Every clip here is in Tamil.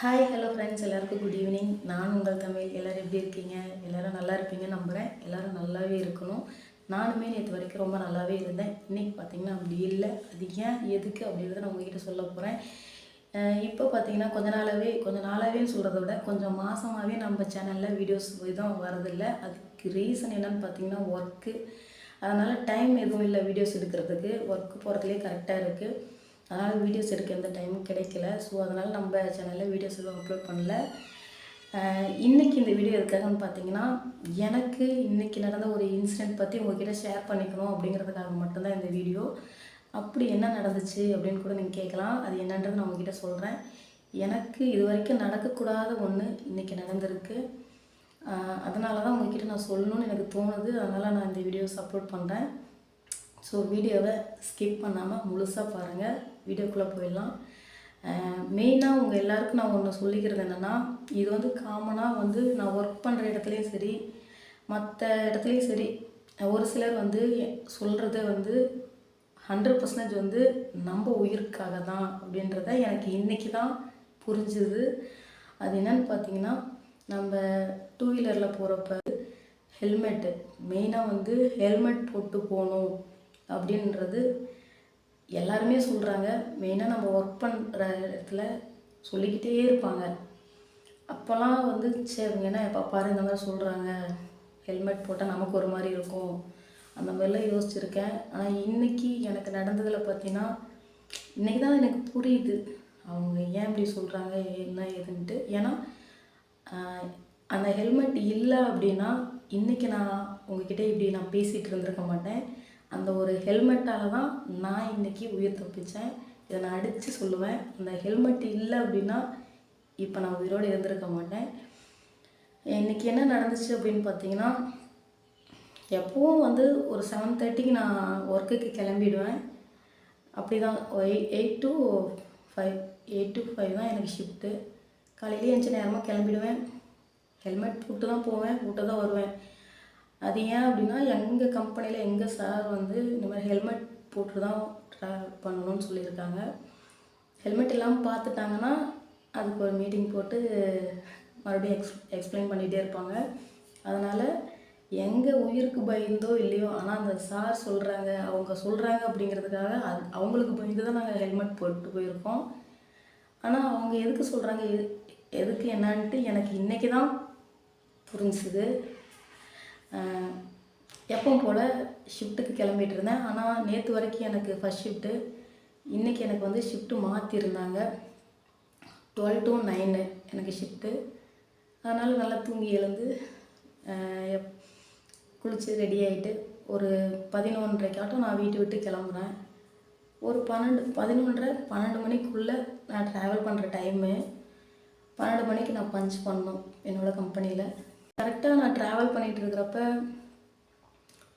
ஹாய் ஹலோ ஃப்ரெண்ட்ஸ் எல்லாருக்கும் குட் ஈவினிங் நான் உங்கள் தமிழ். எல்லோரும் எப்படி இருக்கீங்க? எல்லோரும் நல்லா இருப்பீங்க நம்புகிறேன் எல்லோரும் நல்லாவே இருக்கணும். நானுமே நேற்று வரைக்கும் ரொம்ப நல்லாவே இருந்தேன். இன்றைக்கி பார்த்தீங்கன்னா அப்படி இல்லை. அது ஏன் எதுக்கு அப்படின்றத நான் உங்ககிட்ட சொல்ல போகிறேன் இப்போ பார்த்தீங்கன்னா கொஞ்ச நாளாகவே கொஞ்சம் நாளாகவேன்னு சொல்கிறத விட கொஞ்சம் மாதமாகவே நம்ம சேனலில் வீடியோஸ் எதுவும் வரதில்ல அதுக்கு ரீசன் என்னென்னு பார்த்தீங்கன்னா ஒர்க்கு அதனால் டைம் எதுவும் இல்லை வீடியோஸ் எடுக்கிறதுக்கு. ஒர்க்கு போகிறதுலேயே கரெக்டாக இருக்குது அதனால் வீடியோஸ் எடுக்க எந்த டைமும் கிடைக்கல. ஸோ அதனால் நம்ம சேனலில் வீடியோஸ் எதுவும் அப்லோட் பண்ணல. இன்றைக்கி இந்த வீடியோ எதுக்காகன்னு பார்த்தீங்கன்னா எனக்கு இன்றைக்கி நடந்த ஒரு இன்சிடெண்ட் பற்றி உங்ககிட்ட ஷேர் பண்ணிக்கணும் அப்படிங்கிறதுக்காக மட்டும்தான் இந்த வீடியோ அப்படி என்ன நடந்துச்சு அப்படின்னு கூட நீங்கள் கேட்கலாம் அது என்னன்றது நான் உங்ககிட்ட சொல்கிறேன் எனக்கு இது வரைக்கும் நடக்கக்கூடாத ஒன்று இன்றைக்கி நடந்திருக்கு. அதனால தான் உங்ககிட்ட நான் சொல்லணும்னு எனக்கு தோணுது. அதனால் நான் இந்த வீடியோஸ் அப்லோட் பண்ணுறேன் ஸோ வீடியோவை ஸ்கிப் பண்ணாமல் முழுசாக பாருங்கள் வீடியோக்குள்ளே போயிடலாம். மெயினாக உங்கள் எல்லாருக்கும் நான் ஒன்று சொல்லிக்கிறது என்னென்னா இது வந்து காமனாக வந்து நான் ஒர்க் பண்ணுற இடத்துலையும் சரி மற்ற இடத்துலையும் சரி ஒரு சிலர் வந்து சொல்கிறத வந்து ஹண்ட்ரட் பர்சன்டேஜ் வந்து நம்ம உயிருக்காக தான் அப்படின்றத எனக்கு இன்றைக்கி தான் புரிஞ்சுது. அது என்னன்னு பார்த்தீங்கன்னா நம்ம டூ வீலரில் போகிறப்ப ஹெல்மெட்டு மெயினாக வந்து ஹெல்மெட் போட்டு போகணும் அப்படின்றது எல்லாருமே சொல்கிறாங்க மெயினாக நம்ம ஒர்க் பண்ணுற இடத்துல சொல்லிக்கிட்டே இருப்பாங்க. அப்போல்லாம் வந்து சரி ஏன்னா எப்போ பாரு இந்த மாதிரி சொல்கிறாங்க ஹெல்மெட் போட்டால் நமக்கு ஒரு மாதிரி இருக்கும். அந்த மாதிரிலாம் யோசிச்சிருக்கேன். ஆனால் இன்னைக்கு எனக்கு நடந்ததில் பார்த்தீங்கன்னா இன்றைக்கி தான் எனக்கு புரியுது. அவங்க ஏன் இப்படி சொல்கிறாங்க என்ன ஏதுன்ட்டு. ஏன்னா அந்த ஹெல்மெட் இல்லை அப்படின்னா இன்றைக்கி நான் உங்ககிட்ட இப்படி நான் பேசிகிட்டு இருந்திருக்க மாட்டேன். அந்த ஒரு ஹெல்மெட்டால் தான் நான் இன்னைக்கு உயிர் தப்பித்தேன் இதை நான் அடித்து சொல்லுவேன். அந்த ஹெல்மெட் இல்லை அப்படின்னா இப்போ நான் உயிரோடு இருந்திருக்க மாட்டேன். இன்றைக்கி என்ன நடந்துச்சு அப்படின்னு பார்த்தீங்கன்னா எப்போவும் வந்து ஒரு செவன் தேர்ட்டிக்கு நான் ஒர்க்குக்கு கிளம்பிடுவேன். அப்படி தான் eight eight to five eight to five தான் எனக்கு ஷிஃப்ட்டு காலையிலேயே எந்த நேரமாக கிளம்பிடுவேன். ஹெல்மெட் போட்டு தான் போவேன் போட்டு தான் வருவேன். அது ஏன் அப்படின்னா எங்கள் கம்பெனியில் எங்கள் சார் வந்து இந்த மாதிரி ஹெல்மெட் போட்டு தான் ட்ராவல் பண்ணணும்னு சொல்லியிருக்காங்க. ஹெல்மெட் இல்லாமல் பார்த்துட்டாங்கன்னா அதுக்கு ஒரு மீட்டிங் போட்டு மறுபடியும் எக்ஸ் எக்ஸ்பிளைன் பண்ணிகிட்டே இருப்பாங்க. அதனால் எங்கள் உயிருக்கு பயந்தோ இல்லையோ ஆனால் அந்த சார் சொல்கிறாங்க அவங்க சொல்கிறாங்க அப்படிங்கிறதுக்காக அது அவங்களுக்கு பயந்து தான் நாங்கள் ஹெல்மெட் போட்டு போயிருக்கோம். ஆனால் அவங்க எதுக்கு சொல்கிறாங்க எதுக்கு என்னான்ட்டு எனக்கு இன்றைக்கி தான் புரிஞ்சுது. எப்பவும் போல் ஷிஃப்ட்டுக்கு கிளம்பிட்டு இருந்தேன். ஆனால் நேற்று வரைக்கும் எனக்கு ஃபஸ்ட் ஷிஃப்ட்டு இன்றைக்கி எனக்கு வந்து ஷிஃப்ட்டு மாற்றிருந்தாங்க டுவெல் டு நைனு எனக்கு ஷிஃப்ட்டு அதனால் நல்லா தூங்கி எழுந்து எப் குளித்து ரெடி ஆகிட்டு ஒரு பதினொன்றைக்காட்டும் நான் வீட்டை விட்டு கிளம்புறேன். ஒரு பன்னெண்டு பதினொன்றரை பன்னெண்டு மணிக்குள்ளே நான் ட்ராவல் பண்ணுற டைமு பன்னெண்டு மணிக்கு நான் பஞ்ச் பண்ணணும் என்னோடய கம்பெனியில் கரெக்டாக நான் ட்ராவல் பண்ணிகிட்டு இருக்கிறப்ப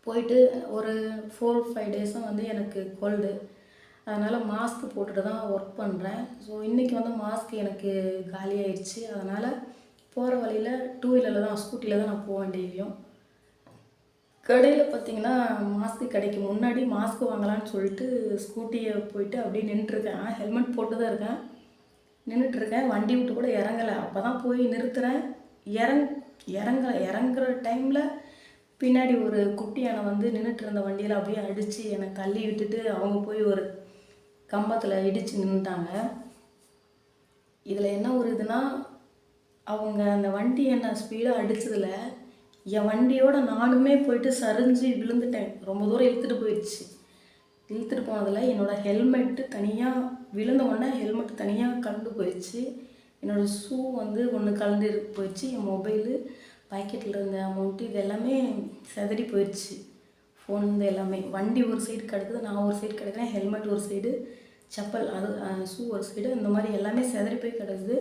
போயிட்டு ஒரு ஃபோர் ஃபைவ் டேஸும் வந்து எனக்கு கோல்டு அதனால் மாஸ்க் போட்டுட்டு தான் ஒர்க் பண்ணுறேன் ஸோ இன்றைக்கி வந்து மாஸ்க் எனக்கு காலியாயிடுச்சு அதனால் போகிற வழியில் டூ வீலரில் தான் ஸ்கூட்டியில் தான் நான் போவேன் டெய்லியும் கடையில் பார்த்தீங்கன்னா மாஸ்க்கு கடைக்கு முன்னாடி மாஸ்க் வாங்கலாம்னு சொல்லிட்டு ஸ்கூட்டியை போயிட்டு அப்படியே நின்றுருக்கேன் ஆனால் ஹெல்மெட் போட்டு தான் இருக்கேன். நின்றுட்டுருக்கேன் வண்டி விட்டு கூட இறங்கலை. அப்போ தான் போய் நிறுத்துகிறேன் இறங் இறங்க இறங்குற டைமில் பின்னாடி ஒரு குட்டி யானை வந்து நின்றுட்டு இருந்த வண்டியில் அப்படியே அடித்து என்னை தள்ளி விட்டுட்டு அவங்க போய் ஒரு கம்பத்தில் இடித்து நின்றுட்டாங்க இதில் என்ன ஒரு இதுனா அவங்க அந்த வண்டி என்னை ஸ்பீடாக அடித்ததில் என் வண்டியோட நானுமே போயிட்டு சரிஞ்சு விழுந்துட்டேன். ரொம்ப தூரம் இழுத்துட்டு போயிடுச்சு. இழுத்துட்டு போனதில் என்னோடய ஹெல்மெட்டு தனியாக விழுந்த உடனே ஹெல்மெட் தனியாக கலந்து போயிடுச்சு. என்னோடய ஷூ வந்து ஒன்று கலந்து போயிடுச்சு. என் மொபைலு பாக்கெட்டில் இருந்த அமௌண்ட்டு இது எல்லாமே செதறி போயிடுச்சு. ஃபோன் இந்த எல்லாமே. வண்டி ஒரு சைடு கிடக்குது நான் ஒரு சைடு கிடக்குறேன் ஹெல்மெட் ஒரு சைடு செப்பல் அது ஷூ ஒரு சைடு இந்த மாதிரி எல்லாமே செதறி போய் கிடக்குது.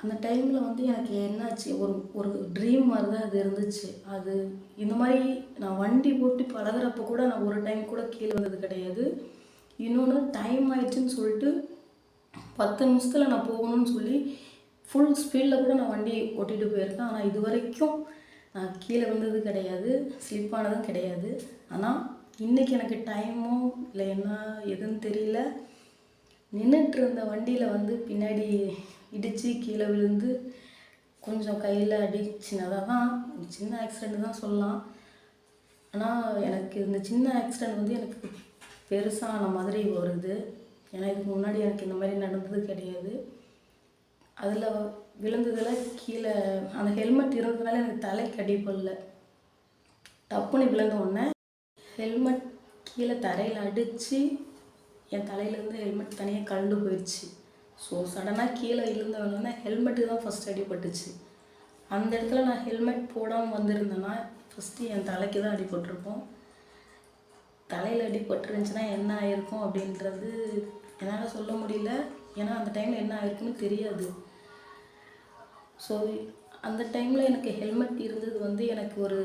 அந்த டைமில் வந்து எனக்கு என்னாச்சு ஒரு ஒரு ட்ரீம் மாதிரி தான் அது இருந்துச்சு. அது இந்த மாதிரி நான் வண்டி ஓட்டி பழகிறப்ப கூட நான் ஒரு டைம் கூட கீழே வந்தது கிடையாது. இன்னொன்று டைம் ஆயிடுச்சுன்னு சொல்லிட்டு பத்து நிமிஷத்தில் நான் போகணும்னு சொல்லி ஃபுல் ஸ்பீடில் கூட நான் வண்டி ஓட்டிகிட்டு போயிருக்கேன். ஆனால் இது வரைக்கும் நான் கீழே விழுந்தது கிடையாது ஸ்லிப் ஆனதும் கிடையாது. ஆனால் இன்றைக்கி எனக்கு டைமோ இல்லை என்ன எதுன்னு தெரியல. நின்றுட்டு இருந்த வண்டியில் வந்து பின்னாடி இடித்து கீழே விழுந்து கொஞ்சம் கையில் அடி சின்னதாக தான் சின்ன ஆக்சிடெண்ட் தான் சொல்லலாம். ஆனால் எனக்கு இந்த சின்ன ஆக்சிடெண்ட் வந்து எனக்கு பெருசான மாதிரி வருது ஏன்னா இதுக்கு முன்னாடி எனக்கு இந்த மாதிரி நடந்தது கிடையாது. அதில் விழுந்ததில் கீழே அந்த ஹெல்மெட் இருந்ததுனால எனக்கு தலைக்கு அடிப்படல டப்புன்னு விழுந்த உடனே ஹெல்மெட் கீழே தரையில் அடித்து என் தலையிலேருந்து ஹெல்மெட் தனியாக கழண்டு போயிடுச்சு. ஸோ சடனாக கீழே விழுந்தவொடனே ஹெல்மெட்டு தான் ஃபஸ்ட் அடிபட்டுச்சு. அந்த இடத்துல நான் ஹெல்மெட் போடாமல் வந்திருந்தேன்னா ஃபஸ்ட்டு என் தலைக்கு தான் அடிபட்டிருப்போம் தலையில் அடிபட்டுருந்துச்சுன்னா என்ன ஆயிருக்கும் அப்படின்றது என்னால் சொல்ல முடியல. ஏன்னா அந்த டைமில் என்ன ஆயிருக்குன்னு தெரியாது. ஸோ அந்த டைமில் எனக்கு ஹெல்மெட் இருந்தது வந்து எனக்கு ஒரு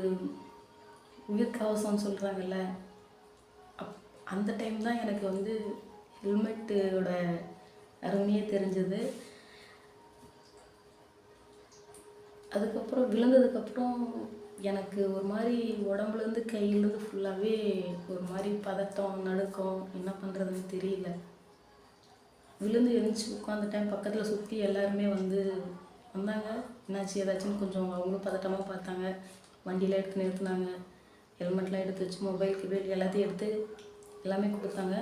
உயிர் கவசம்னு சொல்கிறாங்கல்ல அப் அந்த டைம் தான் எனக்கு வந்து ஹெல்மெட்டோட அருமையே தெரிஞ்சது. அதுக்கப்புறம் விழுந்ததுக்கப்புறம் எனக்கு ஒரு மாதிரி உடம்புலேருந்து கையிலேருந்து ஃபுல்லாகவே ஒரு மாதிரி பதட்டம் நடுக்கம் என்ன பண்ணுறதுன்னு தெரியல. விழுந்து எழுந்துச்சு உட்காந்துட்டேன் பக்கத்தில் சுற்றி எல்லாருமே வந்து வந்தாங்க. என்னாச்சு? ஏதாச்சுன்னு கொஞ்சம் அவங்களும் பதட்டமாக பார்த்தாங்க. வண்டியெலாம் எடுத்து நிறுத்துனாங்க. ஹெல்மெட்லாம் எடுத்து வச்சு மொபைல் கிபைல் எல்லாத்தையும் எடுத்து எல்லாமே கொடுத்தாங்க.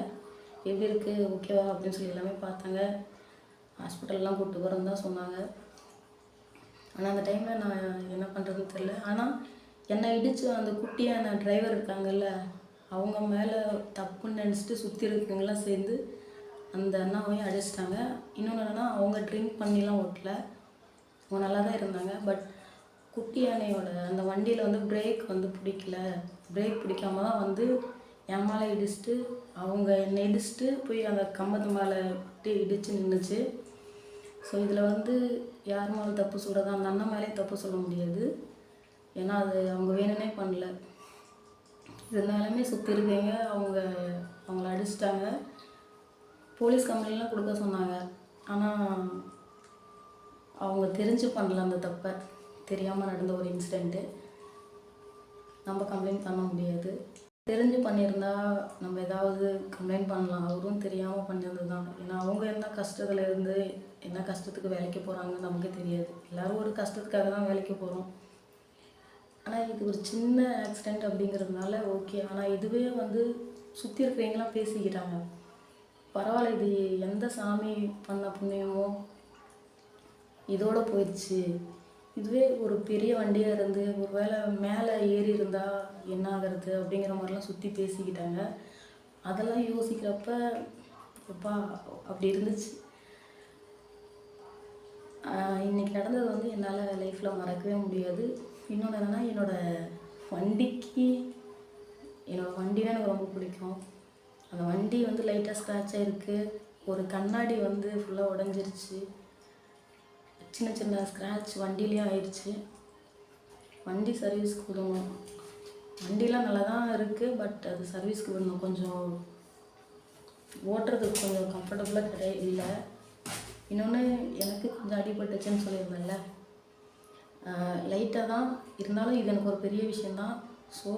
எப்படி இருக்குது ஓகேவா அப்படின்னு சொல்லி எல்லாமே பார்த்தாங்க. ஹாஸ்பிட்டல்லாம் கூப்பிட்டு போகிறோன்னு தான் சொன்னாங்க. ஆனால் அந்த டைமில் நான் என்ன பண்ணுறதுன்னு தெரில ஆனால் என்னை இடித்து அந்த குட்டியான டிரைவர் இருக்காங்கல்ல அவங்க மேலே தப்புன்னு நினச்சிட்டு சுற்றி இருக்கவங்களாம் சேர்ந்து அந்த அண்ணாவையும் அடிச்சிட்டாங்க. இன்னொன்று என்னென்னா அவங்க ட்ரிங்க் பண்ணிலாம் ஓட்டல. அவங்க நல்லா தான் இருந்தாங்க. பட் குட்டி யானையோட அந்த வண்டியில் வந்து பிரேக் வந்து பிடிக்கல. பிரேக் பிடிக்காம தான் வந்து என் மேலே இடிச்சிட்டு அவங்க என்னை இடிச்சிட்டு போய் அந்த கம்பத்து மேலே விட்டு இடித்து நின்றுச்சு ஸோ இதில் வந்து யார் மேலே தப்பு சொல்கிறது அந்த அண்ணன் மேலே தப்பு சொல்ல முடியாது. ஏன்னா அது அவங்க வேணும்னே பண்ணல. இருந்தாலுமே சுற்றி இருக்கீங்க அவங்க அவங்கள அடிச்சிட்டாங்க. போலீஸ் கம்ப்ளைண்ட்லாம் கொடுக்க சொன்னாங்க. ஆனால் அவங்க தெரிஞ்சு பண்ணல அந்த தப்பை. தெரியாமல் நடந்த ஒரு இன்சிடெண்ட்டு நம்ம கம்ப்ளைண்ட் பண்ண முடியாது. தெரிஞ்சு பண்ணியிருந்தா நம்ம ஏதாவது கம்ப்ளைண்ட் பண்ணலாம். அவரும் தெரியாமல் பண்ணியிருந்தது தான். ஏன்னா அவங்க என்ன கஷ்டத்தில் இருந்து என்ன கஷ்டத்துக்கு வேலைக்கு போகிறாங்கன்னு நமக்கு தெரியாது. எல்லோரும் ஒரு கஷ்டத்துக்காக தான் வேலைக்கு போகிறோம் ஆனால் இது ஒரு சின்ன ஆக்சிடெண்ட் அப்படிங்கிறதுனால ஓகே ஆனால் இதுவே வந்து சுற்றி இருக்கிறவங்களாம் பேசிக்கிட்டாங்க. பரவாயில்ல இது எந்த சாமி பண்ண புண்ணியமோ இதோட போயிடுச்சு. இதுவே ஒரு பெரிய வண்டியாக இருந்து ஒரு வேளை மேலே ஏறி இருந்தால் என்ன ஆகிறது அப்படிங்கிற மாதிரிலாம் சுற்றி பேசிக்கிட்டாங்க. அதெல்லாம் யோசிக்கிறப்ப அப்பா அப்படி இருந்துச்சு. இன்றைக்கி நடந்தது வந்து என்னால் லைஃப்பில் மறக்கவே முடியாது. இன்னொன்று என்னென்னா என்னோடய வண்டிக்கு என்னோடய வண்டி தான் எனக்கு ரொம்ப பிடிக்கும். அந்த வண்டி வந்து லைட்டாக ஸ்க்ராட்ச் ஆகிருக்கு ஒரு கண்ணாடி வந்து ஃபுல்லாக உடஞ்சிருச்சு. சின்ன சின்ன ஸ்க்ராட்ச் வண்டிலேயும் ஆயிடுச்சு. வண்டி சர்வீஸ்க்கு விடணும் வண்டிலாம் நல்லா தான் இருக்குது பட் அது சர்வீஸ்க்கு விடணும் கொஞ்சம் ஓட்டுறதுக்கு கொஞ்சம் கம்ஃபர்டபுளாக கிடையாது இல்லை. இன்னொன்று எனக்கு கொஞ்சம் அடிபட்டுச்சுன்னு சொல்லியிருந்தேன்ல. லைட்டாக தான் இருந்தாலும் இது எனக்கு ஒரு பெரிய விஷயந்தான் ஸோ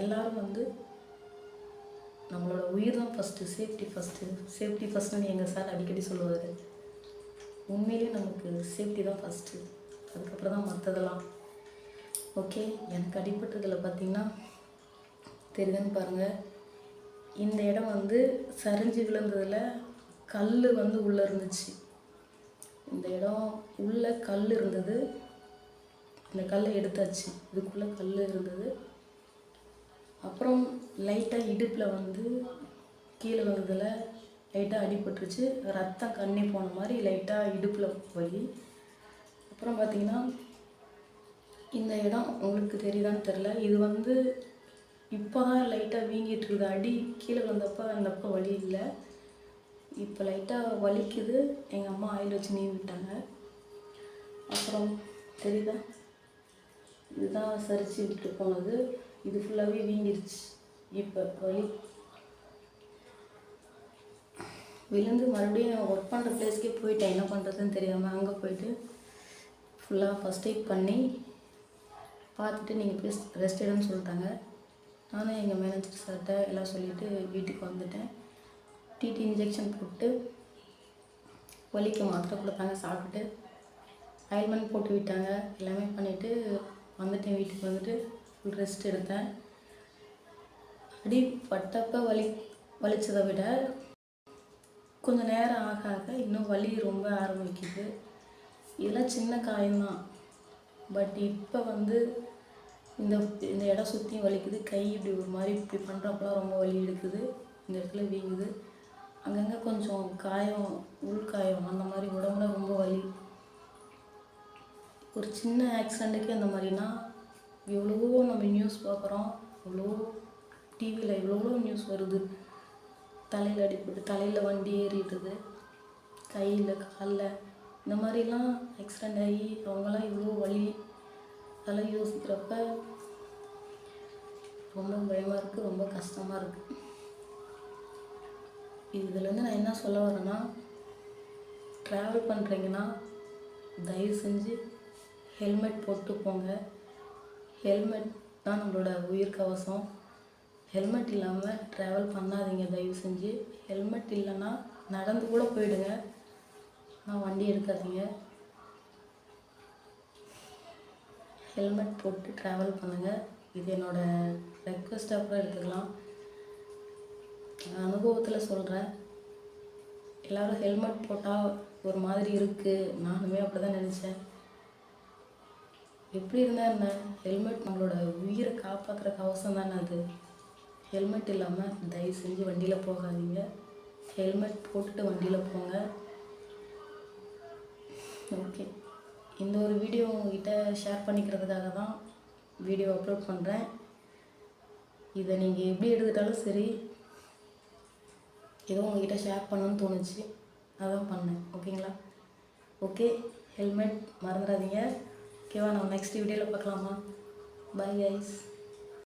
எல்லோரும் வந்து நம்மளோட உயிர் தான் ஃபஸ்ட்டு சேஃப்டி ஃபஸ்ட்டு சேஃப்டி ஃபஸ்ட்டுன்னு எங்கள் சார் அடிக்கடி சொல்லுவார். உண்மையிலேயே நமக்கு சேஃப்டி தான் ஃபஸ்ட்டு அதுக்கப்புறம் தான் மற்றதெல்லாம் ஓகே எனக்கு அடிப்பட்டதில் பார்த்திங்கன்னா தெரியுதுன்னு பாருங்கள் இந்த இடம் வந்து சரிஞ்சு விழுந்ததில் கல் வந்து உள்ளே இருந்துச்சு. இந்த இடம் உள்ளே கல் இருந்தது. இந்த கல்லை எடுத்தாச்சு. இதுக்குள்ளே கல் இருந்தது. அப்புறம் லைட்டாக இடுப்பில் வந்து கீழே வந்ததில் லைட்டாக அடிபட்டுருச்சு ரத்தம் கண்ணி போன மாதிரி லைட்டாக இடுப்பில் போய். அப்புறம் பார்த்திங்கன்னா இந்த இடம் உங்களுக்கு தெரியுதான்னு தெரில இது வந்து இப்போ தான் லைட்டாக வீங்கிட்டு இருக்குது. அடி கீழே வந்தப்போ அந்தப்போ வலி இல்லை. இப்போ லைட்டாக வலிக்குது. எங்கள் அம்மா ஆயில் வச்சு நீ விட்டாங்க. அப்புறம் தெரியுதா? இதுதான் சரிச்சு விட்டு போனது. இது ஃபுல்லாகவே வீங்கிருச்சு இப்போ வலி விழுந்து மறுபடியும் ஒர்க் பண்ணுற பிளேஸ்க்கே போயிட்டேன். என்ன பண்ணுறதுன்னு தெரியாமல் அங்கே போயிட்டு ஃபுல்லாக ஃபஸ்ட் எய்ட் பண்ணி பார்த்துட்டு நீங்கள் ப்ளீஸ் ரெஸ்ட் எடுன்னு சொல்லிட்டாங்க. நானும் எங்கள் மேனேஜர் சார்கிட்ட எல்லாம் சொல்லிவிட்டு வீட்டுக்கு வந்துட்டேன். டிடி இன்ஜெக்ஷன் போட்டு வலிக்கு மாத்திரை கொடுத்தாங்க சாப்பிட்டுட்டு அயல்மெண்ட் போட்டு விட்டாங்க. எல்லாமே பண்ணிவிட்டு வந்துட்டேன். வீட்டுக்கு வந்துட்டு ஃபுல் ரெஸ்ட் எடுத்தேன். அடி பட்டப்ப வலி வலித்ததை விட கொஞ்சம் நேரம் ஆக ஆக இன்னும் வலி ரொம்ப ஆரம்பிக்குது. இதெல்லாம் சின்ன காயம்தான். பட் இப்போ வந்து இந்த இந்த இடம் சுற்றியும் வலிக்குது. கை இப்படி ஒரு மாதிரி இப்படி பண்ணுறப்பெல்லாம் ரொம்ப வலி எடுக்குது. இந்த இடத்துல வீங்குது. அங்கங்கே கொஞ்சம் காயம் உள் காயம் அந்த மாதிரி உடம்புல ரொம்ப வலி. ஒரு சின்ன ஆக்சிடெண்ட்டுக்கே அந்த மாதிரினா எவ்வளவோ நம்ம நியூஸ் பார்க்குறோம். எவ்வளோ டிவியில் எவ்வளோ நியூஸ் வருது. தலையில் அடிபட்டு தலையில் வண்டி ஏறிடுது. கையில் காலில். இந்த மாதிரிலாம் ஆக்சிடெண்ட் ஆகி அவங்களாம் இவ்வளோ வலி. அதெல்லாம் யோசிக்கிறப்ப ரொம்ப பயமாக இருக்குது ரொம்ப கஷ்டமாக இருக்குது இதுலேருந்து நான் என்ன சொல்ல வரேன்னா ட்ராவல் பண்ணுறீங்கன்னா தயவு செஞ்சு ஹெல்மெட் போட்டு போங்க. ஹெல்மெட் தான் நம்மளோட உயிர் கவசம். ஹெல்மெட் இல்லாமல் ட்ராவல் பண்ணாதீங்க தயவு செஞ்சு. ஹெல்மெட் இல்லைன்னா நடந்து கூட போயிடுங்க. ஆனால் வண்டி எடுக்காதீங்க. ஹெல்மெட் போட்டு ட்ராவல் பண்ணுங்கள் இது என்னோடய ரெக்வஸ்ட்டாக கூட எடுத்துக்கலாம். அனுபவத்தில் சொல்கிறேன் எல்லோரும் ஹெல்மெட் போட்டால் ஒரு மாதிரி இருக்குது நானுமே அப்படி தான் நினச்சேன். எப்படி இருந்தால் என்ன? ஹெல்மெட் நம்மளோட உயிரை காப்பாற்றுற கவசம் தானே அது? ஹெல்மெட் இல்லாமல் தயவு செஞ்சு வண்டியில் போகாதீங்க. ஹெல்மெட் போட்டுட்டு வண்டியில் போங்க. ஓகே. இந்த ஒரு வீடியோ உங்ககிட்ட ஷேர் பண்ணிக்கிறதுக்காக தான் வீடியோ அப்லோட் பண்ணுறேன் இதை நீங்கள் எப்படி எடுத்துட்டாலும் சரி ஏதோ உங்ககிட்ட ஷேர் பண்ணணும்னு தோணுச்சு. அதான் பண்ணேன். ஓகேங்களா? ஓகே. ஹெல்மெட் மறந்துடாதீங்க. ஓகேவா? நம்ம நெக்ஸ்ட் வீடியோவில் பார்க்கலாமா? Bye guys